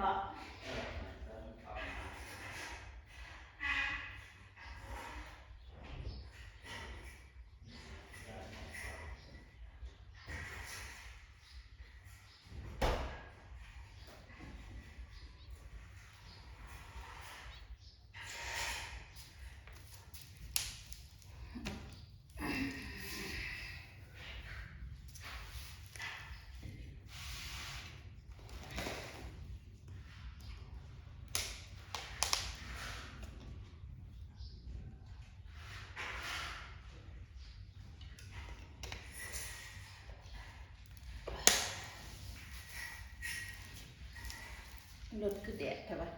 พ่ อรถคือแดดใช่ปะ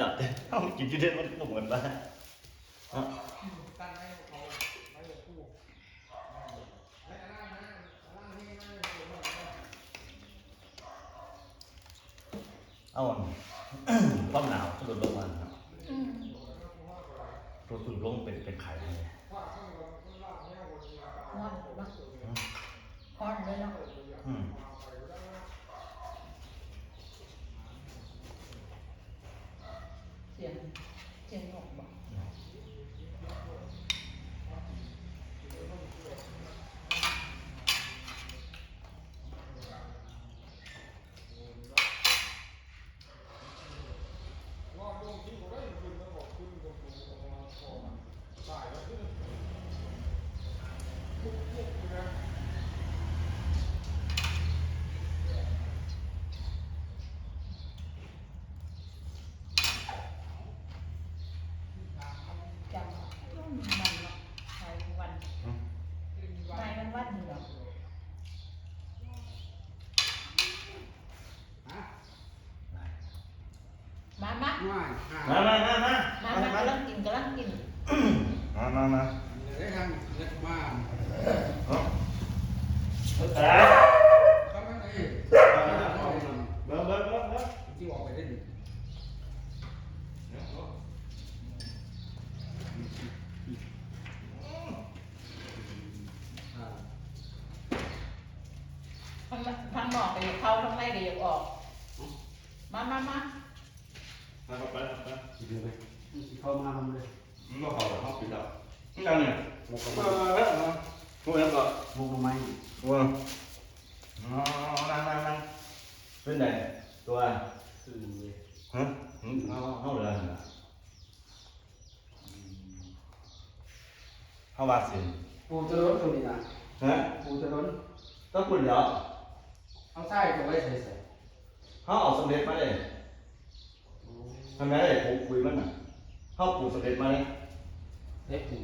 จะดับเอ้ากินอยู่เด่นมันก็เหมือนบ้าตั้งให้เขาให้คู่และล่างนะล่างนี่ไม่ได้ตัวมันเอาอะความหนาวลดลงมาครับตัวตุ่นลงเป็นเป็นไข่เลยว่าข้างบนข้างล่างเนี่ยนอนเนาะฮอนเลยเนาะ อืม เสียงเสียงหกบอก ว่าลงที่เขาได้ขึ้นแล้วบอกขึ้นตรงตรงตรงของตายแล้วขึ้นปุ๊บปุ๊บเลยนะ จำต้องมันเนาะใช้วันใช้วันวันเนาะ ฮะ มามาง่ายหามามามามามามามามา กำลังกินกำลังกินมามามาได้ทำเล็กมากเนาะเออแต่ก็ไม่ได้เบิ้งเบิ้งเบิ้งเบิ้งที่ออกไปได้ดิอ่าฟังมาฟังนอกก็อยากเข้าข้างในก็อยากออก มามามา ไปไปไปคิดดูไหมเข้ามาทำเลยมันก็เขาเขาปิดแล้วนี่กันเนี่ยมุกมาแล้วพวกนี้ก็มุกมาไม่ว้าอ๋อนั่งนั่งนั่งเป็นไงตัวคือเลยฮะเอาเอาเลยเข้ามาสิปูจะล้นตัวนี้นะฮะปูจะล้นต้องคุณเหรอเอาไส้ตัวไว้ใส่ใส่เขาเอาสำเร็จมาเลย ทำไมได้ผมคุยมันอะเขาปลูกสำเร็จมาเลยเล็กปู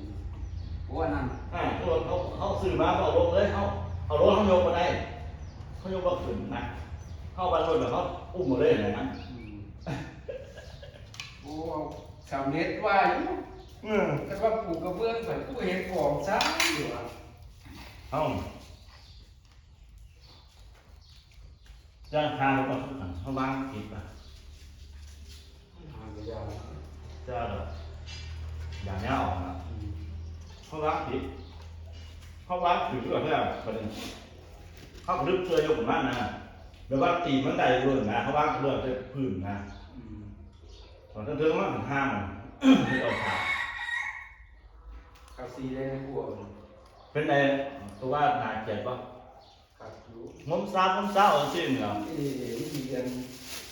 ปูอันนั้นอ่าเขาเขาเขาซื้อมาเขาเอาลงเลยเขาเอารถเขาโยกมาได้เขาโยกมาขึ้นนะเขาบรรลุแบบเขาอุ้มมาเลยอะไรนั้นปูเอาสำเร็จไว้อยู่อืมแต่ว่าปูกระเบื้องเหมือนปูเห็นของซ้าอยู่อะเอาจ้างทางรถมาขึ้นกันเขาวางผิดป่ะ หางยาวจ้าแบบอย่างนี้ออกนะเขาวางผิดเขาวางผิดก็เพื่อประเด็นเขาลึกเพื่อยกมันนะแบบว่าตีมันได้ด้วยนะเขาวางเรื่องจะพื้นนะอืมตอนเธอมาถึงห้างที่เอาขาคาซีได้ในพวกเป็นไงตัวว่านาเกลียดป่ะขัดอยู่งมซาบงมซาเอาจริงเหรอนี่วิธีการ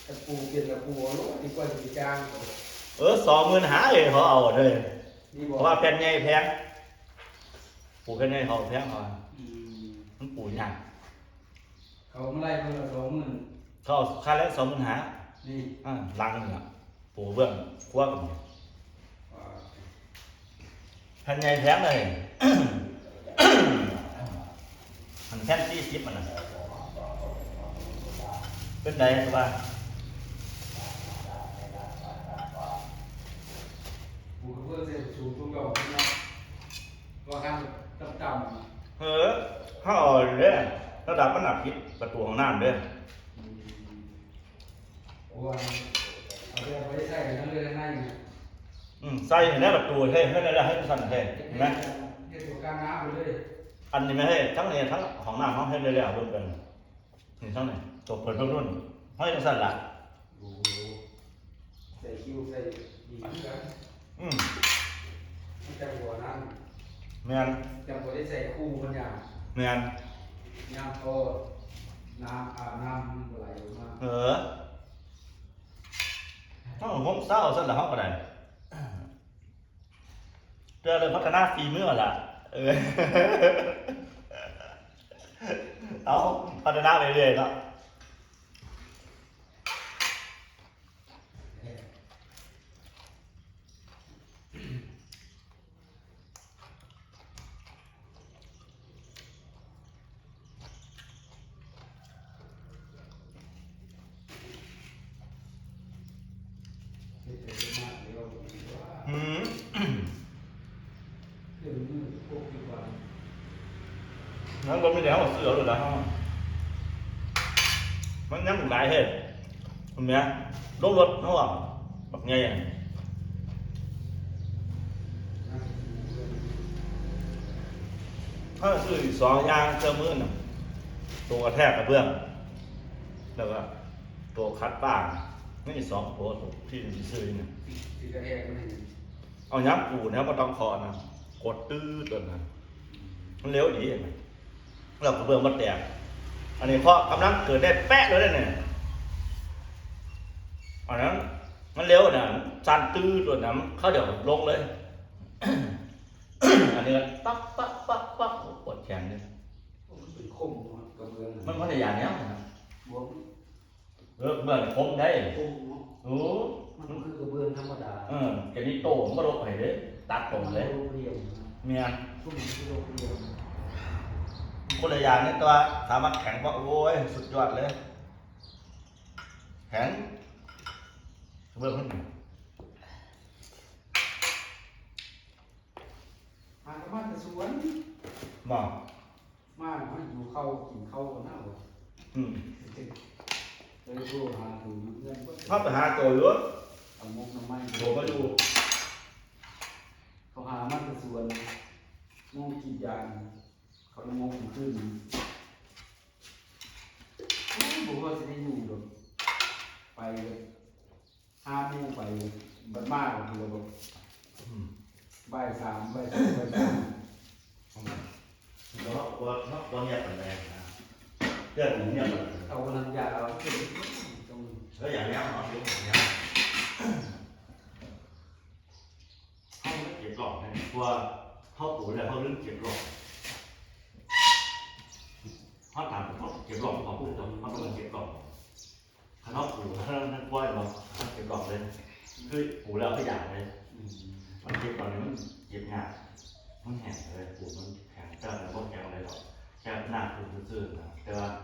กระปูเปลี่ยนกระปูเอาลูกดีกว่าจะไปจ้างเออสองหมื่นหาเลยเขาเอาเลยนี่บเพอกราะว่าแผ่นใหญ่แพงปลูกแผ่นใหญ่เขาแพงเขาอืมมันปลูกยากเขาไม่ไล่คนละสองหมื่นเขาเอาค่าแรงสองหมื่นหานี่อ่าลังหนึงอะปลูกเบื้องครัวกับอ่าแผ่นใหญ่แพงเลย มันแผ่นสี่สิบมันน่ะเป็นไงครับว่า ปูกระเบื้องเสร็จสูงตรงดอกนะว่าข้างต่ำ เออเขาเอาเลย ระดับมันหนักคิดประตูของน้ำเด้อๆอืมโอ้ยเอาไปเอาไปใส่กันนั่นเลยนั่นอยู่อืมใส่ให้ได้ประตูให้ให้ได้ให้สั่นให้เห็นไหมเฮ็ดตัวกลางน้ำไปเลยอันนี้ไม่ให้ทั้งนี้ทั้งของน้ำเขาให้ได้แล้วเบิ่งกันนี่ทั้งนี้จบเปิดเบิ่งรุ่นให้จังสั่นละโอ้โหใส่คิ้วใส่ดีเหมือนกันอืมไม่แต่หัวนั่นแมนจำบ่ได้ใส่คู่มันอย่างแมน ยามโตน้ำอาบน้ำมันไหลออกมาเออถ้าผมเศร้าสั่นละเขาก็ได้เจอเลยพัฒนาฝีมือละเออ เอาพัฒนาไปเรื่อยๆเนาะ เฮ็ดให้มากเดี๋ยวดีกว่า อืม เดี๋ยวมือพวกดีกว่า งั้นก็ไม่ได้เอาเสือเลยนะมันยังหลายเหตุเห็นไหมรถรถเขาอ่ะแบบไงอะถ้าซื้ออีกสองอย่างเครื่องมือน่ะตัวกระแทกกระเบื้องแล้วก็ตัวคัดป้างนี่สองตัวที่ซื้อเนี่ยสิกระแทกมันให้เอาย้ำปูนะก็ต้องเคอนะกดตื้อตัวนะมันเร็วดีเห็น ไหมแล้วกระเบื้องมันแตกอันนี้เพราะกำลังเกิดได้แป๊ะเลยเนี่ยอันนั้นมันเร็วนะสั่นตื้อตัวน้ำเขาเดี๋ยวลงเลย อันนี้ก็ปั๊บปั๊บปั๊บปั๊บโอ้ปวดแขนเลยมันเป็นคมเนาะกระเบื้องมันมันจะอย่างเนี้ยนะบวมเออเบื้องคมได้คมเนาะโอ้มันคือกระเบื้องธรรมดา เออแกนี่โตมันก็ลงไปเลยตัดตรงเลยโรคเรียวนะเมียนพวกมัน คือโรคเรียวคนละอย่างนี่ตัวถามว่าแข็งว่าโอ้ยสุดยอดเลย แข็งเบิ่งมันมาก็มาแต่สวนมองมามาอยู่เข้ากินเข้ากันหน้าบ่อืมเลยโทรหาถึงเพื่อนเพิ่นชอบไปหาตัวอยู่เอามุกน้ำไม้โทรมาอยู่เขาหามาแต่สวนมองกินยาง เขาเลยมองขึ้นผมว่าจะได้อยู่ดอกไปห้าโมงไปบ้านมากคือแบบอืมบ่ายสามบ่ายสองบ่ายสามเนาะว่าเนาะว่าเงียบไปเลยนะเรื่องผมเงียบไปเลยเอาน้ำยาเอาขึ้นตรงแล้วอย่างนี้เอาเรื่องอย่างนี้เขาไม่เก็บหลอกนะเพราะว่าเขาปลูกแล้วเขาเรื่องเก็บหลอก เขาถามผมเขาเก็บหลอกเขาพูดเขาเขาต้องเก็บหลอกเขาปลูกเขาต้องปล่อยบอกเขาเก็บหลอกเลยคือปลูแล้วก็อยากเลยมันเก็บตอนนี้มันเก็บงานมันแห้งเลยปลูมันแข็งแต่มันก็แข็งเลยหรอกแค่หน้าปลูซื่อๆนะแต่ว่า